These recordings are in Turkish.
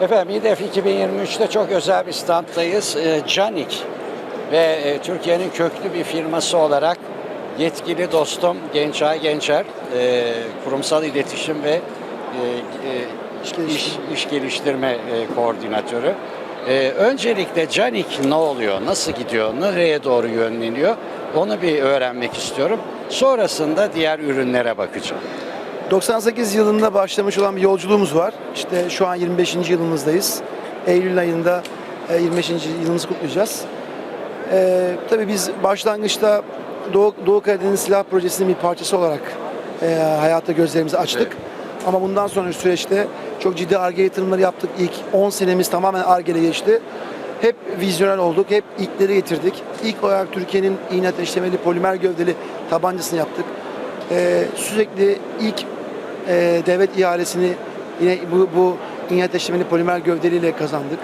Efendim İDEF 2023'te çok özel bir standdayız. Ee, Canik ve e, Türkiye'nin köklü bir firması olarak yetkili dostum Gençay Gençer, e, kurumsal iletişim ve e, e, iş, iş geliştirme koordinatörü. Öncelikle Canik ne oluyor, nasıl gidiyor, nereye doğru yönleniyor onu bir öğrenmek istiyorum. Sonrasında diğer ürünlere bakacağım. 98 yılında başlamış olan bir yolculuğumuz var. İşte şu an 25. yılımızdayız. Eylül ayında e, 25. yılımızı kutlayacağız. Ee, tabii biz başlangıçta Doğu, Doğu Karadeniz Silah Projesi'nin bir parçası olarak e, hayata gözlerimizi açtık. Evet. Ama bundan sonraki süreçte çok ciddi ARGE yatırımları yaptık. İlk 10 senemiz tamamen ARGE'le geçti. Hep vizyonel olduk, hep ilkleri getirdik. İlk olarak Türkiye'nin iğne ateşlemeli polimer gövdeli tabancasını yaptık. Ee, sürekli ilk e, devlet ihalesini yine bu, bu iğne ateşlemeli polimer gövdeliyle kazandık.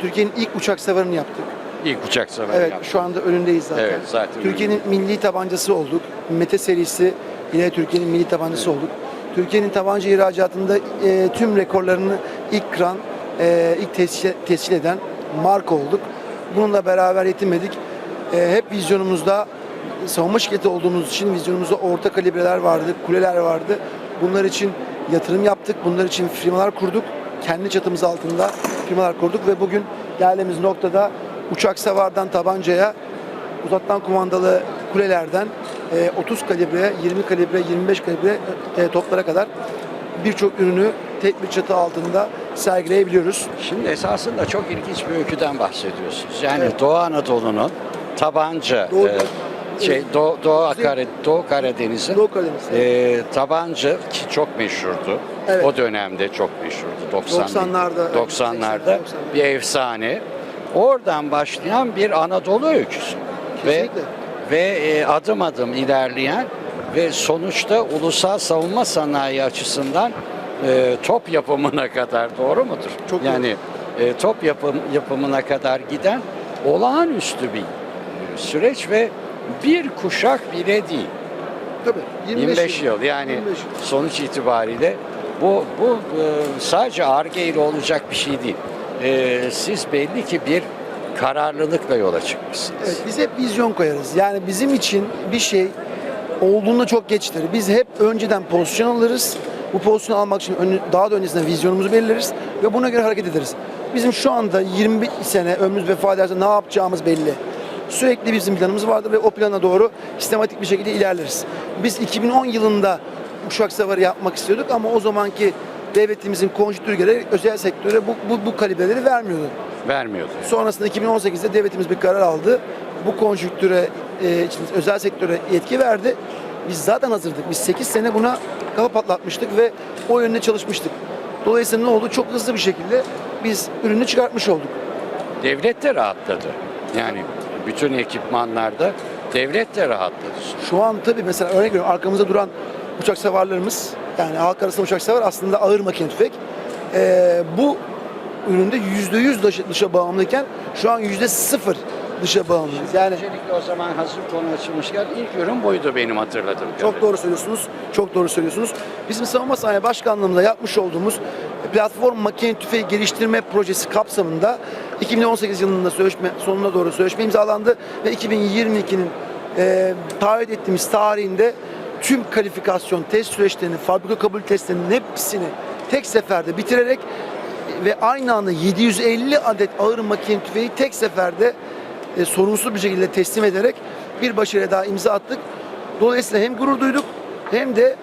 Türkiye'nin ilk uçak savarını yaptık. İlk uçak sefer Evet, yaptım. şu anda önündeyiz zaten. Evet, zaten Türkiye'nin milli tabancası olduk. Mete serisi yine Türkiye'nin milli tabancası olduk. Türkiye'nin tabanca ihracatında e, tüm rekorlarını ilk kıran, e, ilk tescil, tescil eden marka olduk. Bununla beraber yetinmedik. E, hep vizyonumuzda savunma şirketi olduğumuz için vizyonumuzda orta kalibreler vardı, kuleler vardı. Bunlar için yatırım yaptık. Bunlar için firmalar kurduk. Kendi çatımız altında firmalar kurduk ve bugün geldiğimiz noktada uçak savardan tabancaya uzaktan kumandalı kulelerden e, 30 kalibre, 20 kalibre, 25 kalibre e, toplara kadar birçok ürünü tek bir çatı altında sergileyebiliyoruz. Şimdi esasında çok ilginç bir öyküden bahsediyorsunuz. Yani Evet. Doğu Anadolu'nun tabanca, Doğu- e, şey, Doğu, Doğu, Akare- Doğu Karadeniz'in Doğu Karadeniz. e, tabanca ki çok meşhurdu. Evet. O dönemde çok meşhurdu. 90'lı 90'larda, evet, 90'larda 80'larda. bir efsane. Oradan başlayan bir Anadolu öyküsü. Ve, Kesinlikle. ve e, adım adım ilerleyen ve sonuçta ulusal savunma sanayi açısından e, top yapımına kadar doğru mudur? Çok doğru. yani e, top yapım, yapımına kadar giden olağanüstü bir e, süreç ve bir kuşak bile değil. Tabii. 25, yıl yani 25 yıl. sonuç itibariyle bu bu e, sadece ARGE ile olacak bir şey değil. E, siz belli ki bir kararlılıkla yola çıkmışsınız. Evet, biz hep vizyon koyarız. Yani bizim için bir şey olduğunda çok geçtir. Biz hep önceden pozisyon alırız. Bu pozisyonu almak için daha da öncesinde vizyonumuzu belirleriz ve buna göre hareket ederiz. Bizim şu anda 20 sene ömrümüz vefa ederse ne yapacağımız belli. Sürekli bizim planımız vardır ve o plana doğru sistematik bir şekilde ilerleriz. Biz 2010 yılında uçak savarı yapmak istiyorduk ama o zamanki devletimizin konjüktürü gereği özel sektöre bu, bu, bu kalibreleri vermiyordu. Vermiyordu. Sonrasında 2018'de devletimiz bir karar aldı. Bu konjüktüre, e, için özel sektöre yetki verdi. Biz zaten hazırdık. Biz 8 sene buna kafa patlatmıştık ve o yönde çalışmıştık. Dolayısıyla ne oldu? Çok hızlı bir şekilde biz ürünü çıkartmış olduk. Devlet de rahatladı. Yani bütün ekipmanlarda devlet de rahatladı. Şu an tabii mesela örnek veriyorum arkamızda duran uçak savarlarımız yani halk arasında uçak savar aslında ağır makine tüfek. E, bu üründe %100 dışa, dışa bağımlıyken şu an %0 dışa bağımlıyız. Yani Öncelikle o zaman hazır konu açılmışken ilk ürün buydu benim hatırladığım Çok kadarıyla. doğru söylüyorsunuz. Çok doğru söylüyorsunuz. Bizim Savunma Sanayi Başkanlığımızda yapmış olduğumuz platform makine tüfeği geliştirme projesi kapsamında 2018 yılında sözleşme sonuna doğru sözleşme imzalandı ve 2022'nin e, taahhüt ettiğimiz tarihinde tüm kalifikasyon test süreçlerini, fabrika kabul testlerinin hepsini tek seferde bitirerek ve aynı anda 750 adet ağır makine tüfeği tek seferde e, sorunsuz bir şekilde teslim ederek bir başarıya daha imza attık. Dolayısıyla hem gurur duyduk hem de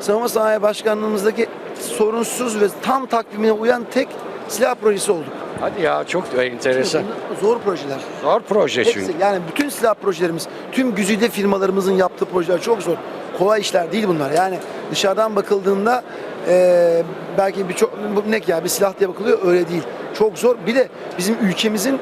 Savunma Sanayi Başkanlığımızdaki sorunsuz ve tam takvimine uyan tek silah projesi olduk. Hadi ya çok enteresan. Zor projeler. Zor proje çünkü. Hepsi, yani bütün silah projelerimiz, tüm güzide firmalarımızın yaptığı projeler çok zor. Kolay işler değil bunlar. Yani dışarıdan bakıldığında eee, belki birçok ne ya bir silah diye bakılıyor öyle değil. Çok zor. Bir de bizim ülkemizin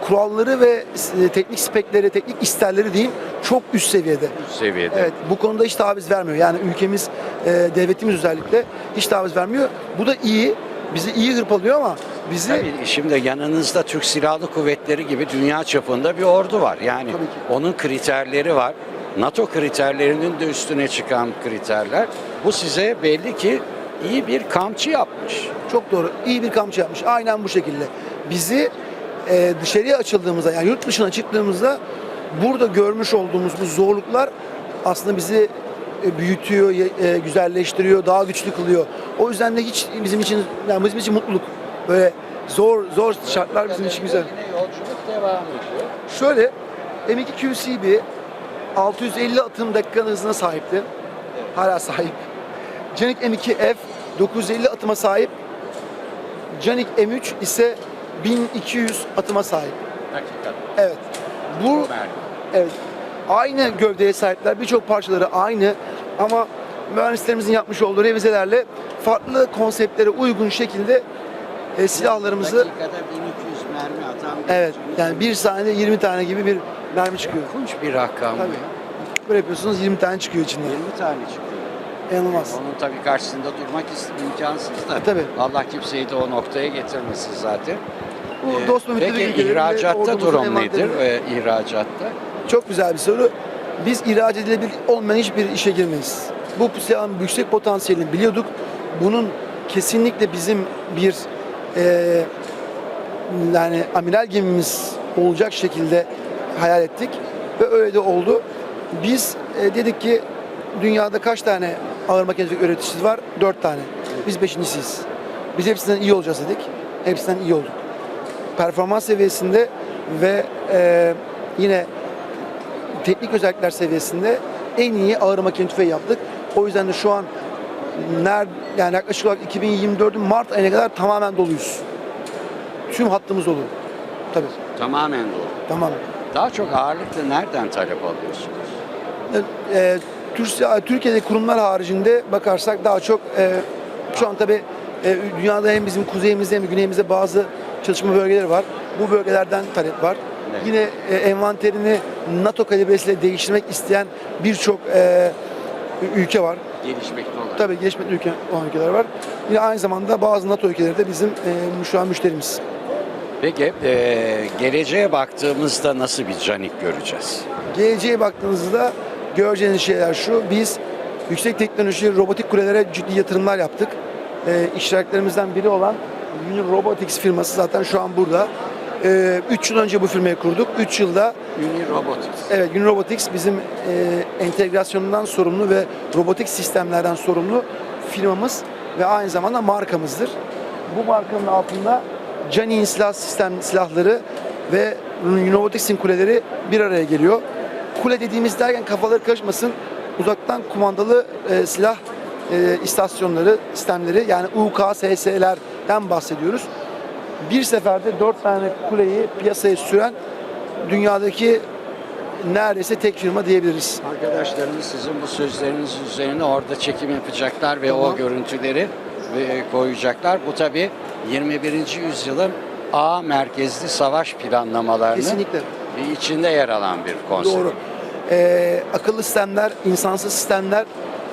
kuralları ve e, teknik spekleri, teknik isterleri diyeyim çok üst seviyede. seviyede. Evet bu konuda hiç taviz vermiyor. Yani ülkemiz, e, devletimiz özellikle hiç taviz vermiyor. Bu da iyi. Bizi iyi hırpalıyor ama bizi Tabii şimdi yanınızda Türk Silahlı Kuvvetleri gibi dünya çapında bir ordu var. Yani onun kriterleri var. NATO kriterlerinin de üstüne çıkan kriterler. Bu size belli ki iyi bir kamçı yapmış. Çok doğru. İyi bir kamçı yapmış. Aynen bu şekilde. Bizi e, dışarıya açıldığımızda yani yurt dışına çıktığımızda burada görmüş olduğumuz bu zorluklar aslında bizi e, büyütüyor, e, güzelleştiriyor, daha güçlü kılıyor. O yüzden de hiç bizim için yani bizim için mutluluk. Böyle zor zor şartlar bizim için güzel. Yine yolculuk devam ediyor. Şöyle M2 QCB 650 atım dakikanın hızına sahipti. Hala sahip. Canik M2F 950 atıma sahip. Canik M3 ise 1200 atıma sahip. Hakikaten. Evet. Bu evet. Aynı gövdeye sahipler. Birçok parçaları aynı ama mühendislerimizin yapmış olduğu revizelerle farklı konseptlere uygun şekilde e, silahlarımızı Dakikada 1200 mermi atan bir evet yani bir saniyede 20 tane gibi bir mermi çıkıyor. Korkunç bir rakam. Tabii. Böyle yapıyorsunuz 20 tane çıkıyor içinden. 20 tane çıkıyor. İnanılmaz. Onun tabii karşısında durmak imkansız da. E, tabii. Allah kimseyi de o noktaya getirmesin zaten. Bu Ee, dost müttefik Peki ülkelerin ve ihracatta ordumuzun durum nedir? envanterinde- Ee, ihracatta? Çok güzel bir soru. Biz ihraç edilebilir olmayan hiçbir işe girmeyiz. Bu silahın yüksek potansiyelini biliyorduk. Bunun kesinlikle bizim bir eee, yani amiral gemimiz olacak şekilde hayal ettik ve öyle de oldu. Biz e, dedik ki dünyada kaç tane ağır makinecilik üreticisi var? Dört tane. Biz beşincisiyiz. Biz hepsinden iyi olacağız dedik. Hepsinden iyi olduk. Performans seviyesinde ve e, yine teknik özellikler seviyesinde en iyi ağır makine tüfeği yaptık. O yüzden de şu an ner, yani yaklaşık olarak 2024'ün Mart ayına kadar tamamen doluyuz. Tüm hattımız dolu. Tabii. Tamamen doğru. Tamam. Daha çok ağırlıklı nereden talep alıyorsunuz? E, Tür- Türkiye'de kurumlar haricinde bakarsak daha çok e, şu an tabii e, dünyada hem bizim kuzeyimizde hem güneyimizde bazı çalışma bölgeleri var. Bu bölgelerden talep var. Evet. Yine e, envanterini NATO kalibresiyle değiştirmek isteyen birçok e, ülke var. Gelişmekte olan. Tabii gelişmekte ülke olan ülkeler var. Yine aynı zamanda bazı NATO ülkeleri de bizim e, şu an müşterimiz. Peki e, geleceğe baktığımızda nasıl bir canik göreceğiz? Geleceğe baktığınızda göreceğiniz şeyler şu. Biz yüksek teknoloji robotik kulelere ciddi yatırımlar yaptık. E, iştiraklerimizden biri olan Uni Robotics firması zaten şu an burada. 3 yıl önce bu firmayı kurduk. 3 yılda Uni Robotics. Evet, Uni Robotics bizim e, entegrasyonundan sorumlu ve robotik sistemlerden sorumlu firmamız ve aynı zamanda markamızdır. Bu markanın altında Canik'in silah sistem silahları ve Uni Robotics'in kuleleri bir araya geliyor. Kule dediğimiz derken kafaları karışmasın. Uzaktan kumandalı e, silah e, istasyonları, sistemleri yani UKSS'lerden bahsediyoruz. Bir seferde dört tane kuleyi piyasaya süren dünyadaki neredeyse tek firma diyebiliriz. Arkadaşlarımız sizin bu sözleriniz üzerine orada çekim yapacaklar ve o Tamam. görüntüleri e, koyacaklar. Bu tabi 21. yüzyılın A merkezli savaş planlamalarının Kesinlikle. içinde yer alan bir konsept. Doğru. Ee, akıllı sistemler, insansız sistemler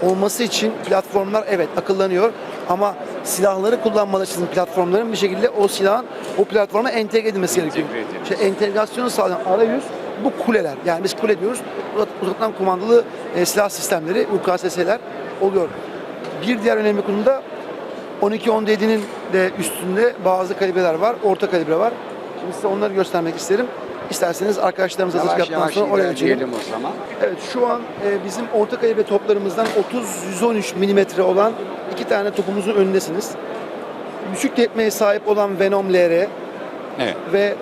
olması için platformlar evet akıllanıyor ama silahları kullanmaları için platformların bir şekilde o silahın o platforma entegre edilmesi gerekiyor. İşte entegrasyonu sağlayan arayüz bu kuleler. Yani biz kule diyoruz. Uzak- Uzaktan kumandalı e, silah sistemleri, UKSS'ler oluyor. Bir diğer önemli konu da 12-17'nin de üstünde bazı kalibreler var. Orta kalibre var. Şimdi size onları göstermek isterim. İsterseniz arkadaşlarımız hazırlık yaptıktan sonra oraya geçelim. ilerleyelim o zaman. Evet şu an e, bizim orta kalibre toplarımızdan 30-113 milimetre olan iki tane topumuzun önündesiniz. Düşük tepmeye sahip olan Venom LR Evet. ve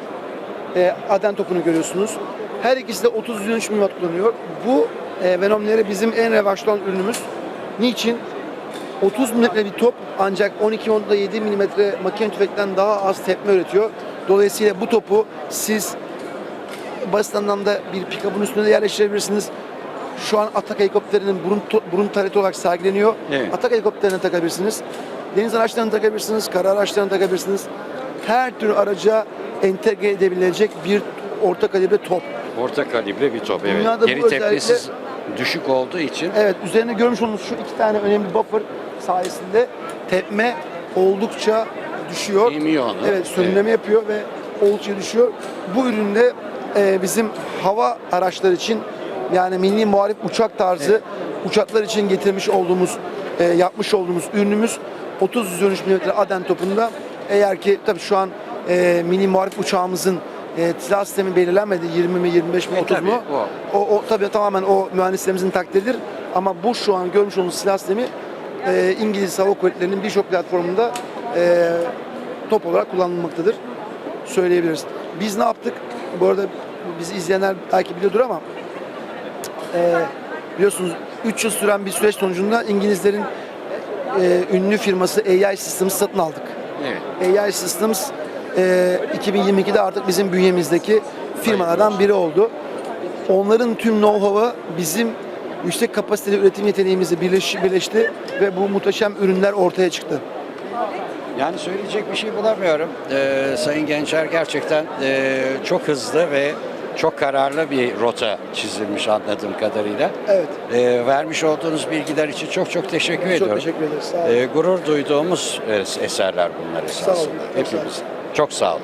e, Aden topunu görüyorsunuz. Her ikisi de 30-113 mm kullanıyor. Bu e, Venom LR bizim en revaçlı olan ürünümüz. Niçin? 30 mm bir top ancak 12-17 mm makine tüfekten daha az tepme üretiyor. Dolayısıyla bu topu siz basit anlamda bir pick-up'ın üstüne de yerleştirebilirsiniz. Şu an Atak helikopterinin burun, burun tareti olarak sergileniyor. Evet. Atak helikopterine takabilirsiniz. Deniz araçlarına takabilirsiniz, kara araçlarına takabilirsiniz. Her tür araca entegre edebilecek bir orta kalibre top. Orta kalibre bir top evet. Dünyada Geri tepkisiz düşük olduğu için Evet, üzerine görmüş olduğunuz şu iki tane önemli buffer sayesinde tepme oldukça düşüyor. emiyor onu. Evet, sönümleme yapıyor ve oldukça düşüyor. Bu üründe e, bizim hava araçları için yani milli muharip uçak tarzı uçaklar için getirmiş olduğumuz, e, yapmış olduğumuz ürünümüz 30-113 mm Aden topunda eğer ki tabii şu an e, mini muharip uçağımızın e, silah sistemi belirlenmedi 20 mi 25 mi E, 30 tabii, mu? o. O, o tabii tamamen o mühendislerimizin takdiridir. Ama bu şu an görmüş olduğunuz silah sistemi e, İngiliz Hava Kuvvetleri'nin birçok platformunda e, top olarak kullanılmaktadır. Söyleyebiliriz. Biz ne yaptık? Bu arada bizi izleyenler belki biliyordur ama e, biliyorsunuz 3 yıl süren bir süreç sonucunda İngilizlerin e, ünlü firması AI Systems satın aldık. Evet. AI Systems e, 2022'de artık bizim bünyemizdeki firmalardan biri oldu. Onların tüm know-how'ı bizim yüksek kapasiteli üretim yeteneğimizle birleş, birleşti ve bu muhteşem ürünler ortaya çıktı. Yani söyleyecek bir şey bulamıyorum. Ee, Sayın Gençer gerçekten e, çok hızlı ve çok kararlı bir rota çizilmiş anladığım kadarıyla. Evet. Ee, vermiş olduğunuz bilgiler için çok çok teşekkür Çok ediyorum. teşekkür ederiz. Sağ olun. Ee, gurur duyduğumuz e, eserler bunlar esasında. çok sağ olun. Hepimiz. Çok sağ olun.